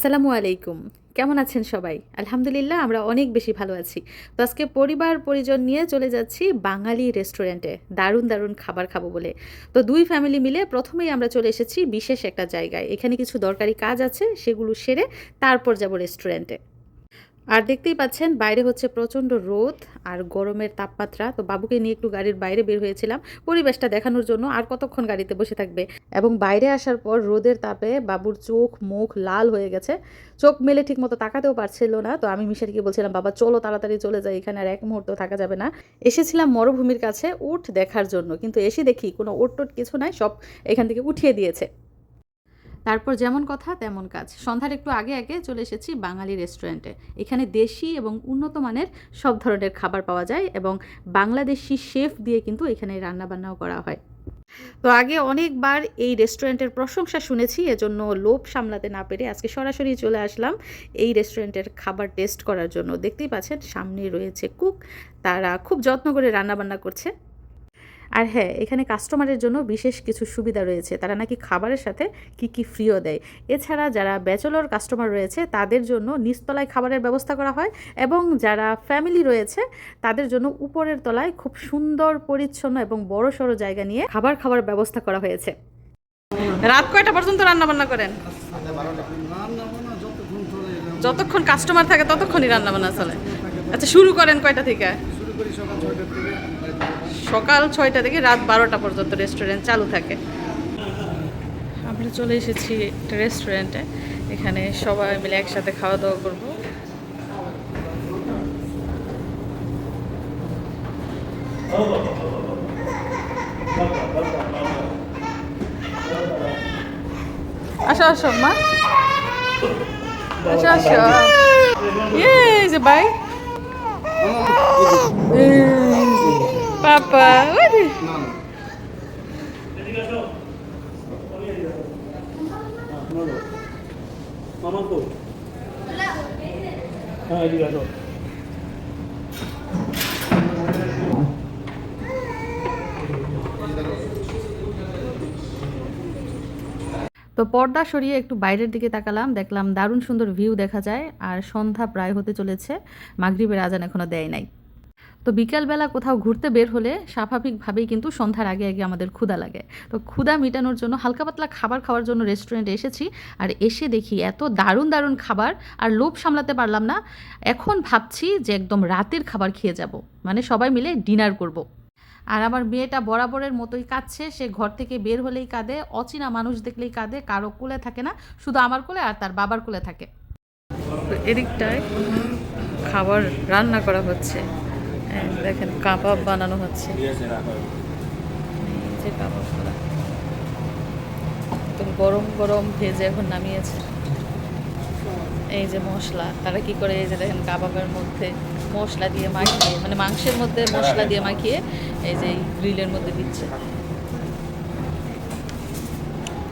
আসসালামু আলাইকুম। কেমন আছেন সবাই? আলহামদুলিল্লাহ, আমরা অনেক বেশি ভালো আছি। তো আজকে পরিবার পরিজন নিয়ে চলে যাচ্ছি বাঙালি রেস্টুরেন্টে। দারুণ দারুণ খাবার খাব বলে। তো দুই ফ্যামিলি মিলে প্রথমেই আমরা চলে এসেছি বিশেষ একটা জায়গায়। এখানে কিছু দরকারি কাজ আছে, সেগুলো সেরে তারপর যাব রেস্টুরেন্টে আর দেখতেই পাচ্ছেন, বাইরে হচ্ছে প্রচণ্ড রোদ আর গরমের তাপমাত্রা। তো বাবুকে নিয়ে একটু গাড়ির বাইরে বের হয়েছিলাম পরিবেশটা দেখানোর জন্য আর কতক্ষণ গাড়িতে বসে থাকবে। এবং বাইরে আসার পর রোদের তাপে বাবুর চোখ, মুখ লাল হয়ে গেছে। চোখ মেলে ঠিক মতো তাকাতেও পারছিল না। তো আমি মিশারিকে বলছিলাম, বাবা, চলো তাড়াতাড়ি চলে যাই, এখানে আর এক মুহূর্ত থাকা যাবে না। এসেছিলাম মরুভূমির কাছে উঠ দেখার জন্য। কিন্তু এসে দেখি কোনো ওট টোট কিছু নাই, সব এখান থেকে উঠিয়ে দিয়েছে। তারপর যেমন কথা, তেমন কাজ। সন্ধ্যার একটু আগে আগে চলে এসেছি বাঙালি রেস্টুরেন্টে। এখানে দেশি এবং উন্নত মানের সব ধরনের খাবার পাওয়া যায় এবং বাংলাদেশি শেফ দিয়ে কিন্তু এখানে রান্নাবান্নাও করা হয়। তো আগে অনেকবার এই রেস্টুরেন্টের প্রশংসা শুনেছি, এজন্য লোভ সামলাতে না পেরে আজকে সরাসরি চলে আসলাম এই রেস্টুরেন্টের খাবার টেস্ট করার জন্য। দেখতেই পাচ্ছেন, সামনে রয়েছে কুক, তারা খুব যত্ন করে রান্নাবান্না করছে। আর হ্যাঁ এখানে কাস্টমারের জন্য বিশেষ কিছু সুবিধা রয়েছে। তারা নাকি খাবারের সাথে কি কি ফ্রিও দেয়। এছাড়া যারা ব্যাচেলর কাস্টমার রয়েছে, তাদের জন্য নিচতলায় খাবারের ব্যবস্থা করা হয় এবং যারা ফ্যামিলি রয়েছে, তাদের জন্য উপরের তলায় খুব সুন্দর, পরিচ্ছন্ন এবং বড় সড়ো জায়গা নিয়ে খাবার খাওয়ার ব্যবস্থা করা হয়েছে। রাত কয়টা পর্যন্ত রান্না বান্না করেন? যতক্ষণ কাস্টমার থাকে, ততক্ষণই রান্না বান্না চলে। আচ্ছা শুরু করেন কয়টা থেকে সকাল ছয়টা থেকে? রাত বারোটা পর্যন্ত রেস্টুরেন্ট চালু থাকে। আমরা চলে এসেছি একটা রেস্টুরেন্টে এখানে সবাই মিলে একসাথে খাওয়া দাওয়া করব। আসো আসো, মা। আসো আসো। ইয়ে যে বাই আসো তো পর্দা সরিয়ে একটু বাইরের দিকে তাকালাম, দেখলাম দারুণ সুন্দর ভিউ দেখা যায়, আর সন্ধ্যা প্রায় হতে চলেছে, মাগরিবের আজান এখনও দেয় নাই। তো বিকালবেলা কোথাও ঘুরতে বের হলে স্বাভাবিকভাবেই কিন্তু সন্ধ্যার আগে আগে আমাদের ক্ষুধা লাগে। তো ক্ষুধা মেটানোর জন্য হালকা পাতলা খাবার খাওয়ার জন্য রেস্টুরেন্টে এসেছি আর এসে দেখি এত দারুণ দারুণ খাবার আর লোভ সামলাতে পারলাম না। এখন ভাবছি যে একদম রাতের খাবার খেয়ে যাব। মানে সবাই মিলে ডিনার করব। আর আমার মেয়েটা বরাবরের মতোই কাঁদছে। সে ঘর থেকে বের হলেই কাঁদে, অচেনা মানুষ দেখলেই কাঁদে, কারও কোলে থাকে না, শুধু আমার কোলে আর তার বাবার কোলে থাকে। এদিকটায় খাবার রান্না করা হচ্ছে। দেখেন, কাবাব বানানো হচ্ছে। এই যে কাবাবগুলো একদম গরম গরম ভেজে এখন নামিয়েছে। এই যে মশলা, তারা কি করে এই যে দেখেন কাবাবের মধ্যে মশলা দিয়ে মাখিয়ে মানে মাংসের মধ্যে মশলা দিয়ে মাখিয়ে এই যে গ্রিলের মধ্যে দিচ্ছে।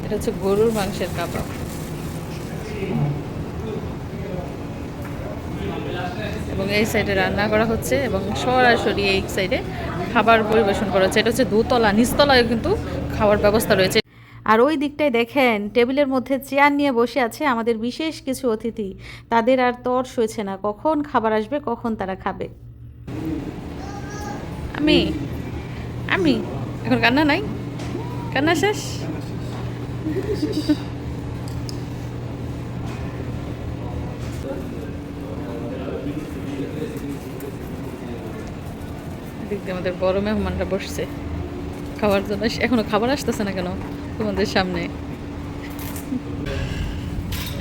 এটা হচ্ছে গরুর মাংসের কাবাব। এবং এই সাইডে রান্না করা হচ্ছে এবং সরাসরি এই সাইডে খাবার পরিবেশন করা হচ্ছে। এটা হচ্ছে দোতলা নিচতলায় কিন্তু খাওয়ার ব্যবস্থা রয়েছে। আর ওই দিকটায় দেখেন টেবিলের মধ্যে চেয়ার নিয়ে বসে আছে আমাদের বিশেষ কিছু অতিথি। তাদের আর তর সইছে না কখন খাবার আসবে কখন তারা খাবে। আমি আমি এখন কান্না নাই? কান্না শেষ? দিয়ে আমাদের বড় মেহমানরা বসছে। খাওয়ার জন্য। এখনও খাবার আসতেছে না কেন? তোমাদের সামনে।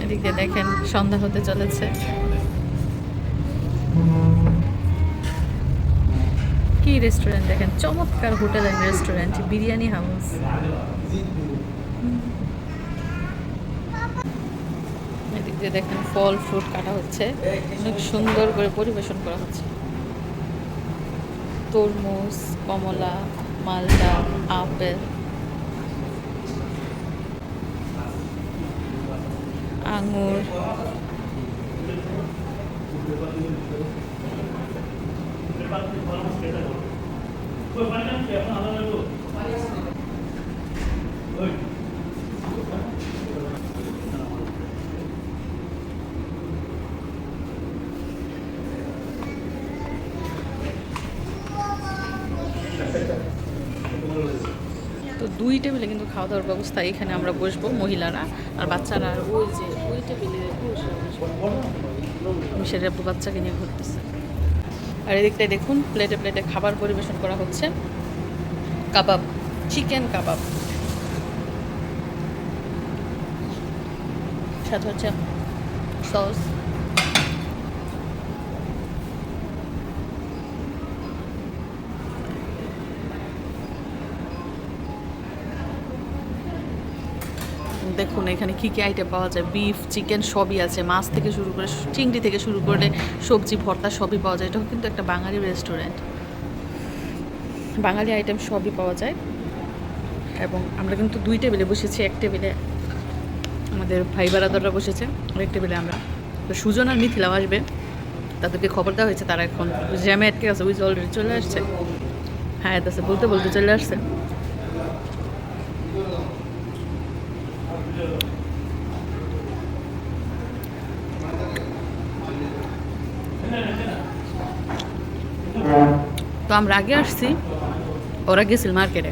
এদিকে দেখেন, সন্ধ্যা হতে চলেছে। কি রেস্টুরেন্ট দেখেন? চমৎকার hotel and restaurant, biryani house. এদিক দিয়ে দেখেন, ফল, ফ্রুট কাটা হচ্ছে। অনেক সুন্দর করে পরিবেশন করা হচ্ছে। তরমুজ কমলা মালদা আপেল আঙুর দুই টেবিলে কিন্তু খাওয়া দাওয়ার ব্যবস্থা এখানে আমরা বসবো, মহিলারা আর বাচ্চারা। ওই যে, ওই টেবিলে মিশের আব্বু বাচ্চাকে নিয়ে ঘুরতেছে। আর এদিকটায় দেখুন প্লেটে প্লেটে খাবার পরিবেশন করা হচ্ছে। Kebab chicken kebab. সাথে হচ্ছে সস দেখুন, এখানে কী কী আইটেম পাওয়া যায়? বিফ চিকেন সবই আছে। মাছ থেকে শুরু করে চিংড়ি থেকে শুরু করে সবজি, ভর্তা সবই পাওয়া যায়। এটাও কিন্তু একটা বাঙালি রেস্টুরেন্ট বাঙালি আইটেম সবই পাওয়া যায়। এবং আমরা কিন্তু দুই টেবিলে বসেছি। এক টেবিলে আমাদের ভাই বারাদাররা বসেছে এক টেবিলে আমরা। তো সুজন আর মিথিলাও আসবে। তাদেরকে খবর দেওয়া হয়েছে, তারা এখন জ্যামে আটকে আছে। উইজ অলরেডি চলে আসছে। হ্যাঁ আছে। বলতে বলতে চলে আসছে। তো আমরা আগে আসছি ওরা গেছিল মার্কেটে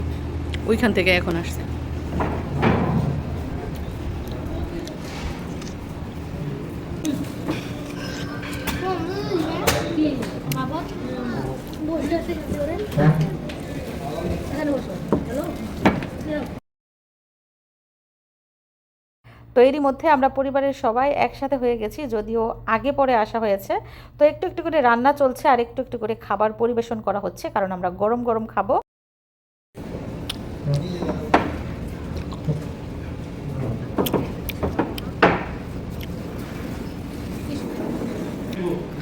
ওইখান থেকে এখন আসছে বাবা বলতে এখানে বসো হ্যালো তো এরই মধ্যে আমরা পরিবারের সবাই একসাথে হয়ে গেছি যদিও আগে পরে আসা হয়েছে। তো একটু একটু করে রান্না চলছে আর একটু একটু করে খাবার পরিবেশন করা হচ্ছে কারণ আমরা গরম গরম খাব।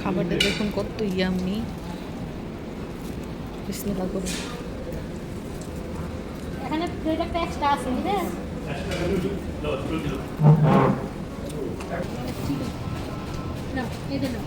খাবারটা দেখুন কত ইয়াম্মি বিসমিল্লাহ করুন এখানে প্লেট একটা এক্সট্রা আছে? ఏదైనా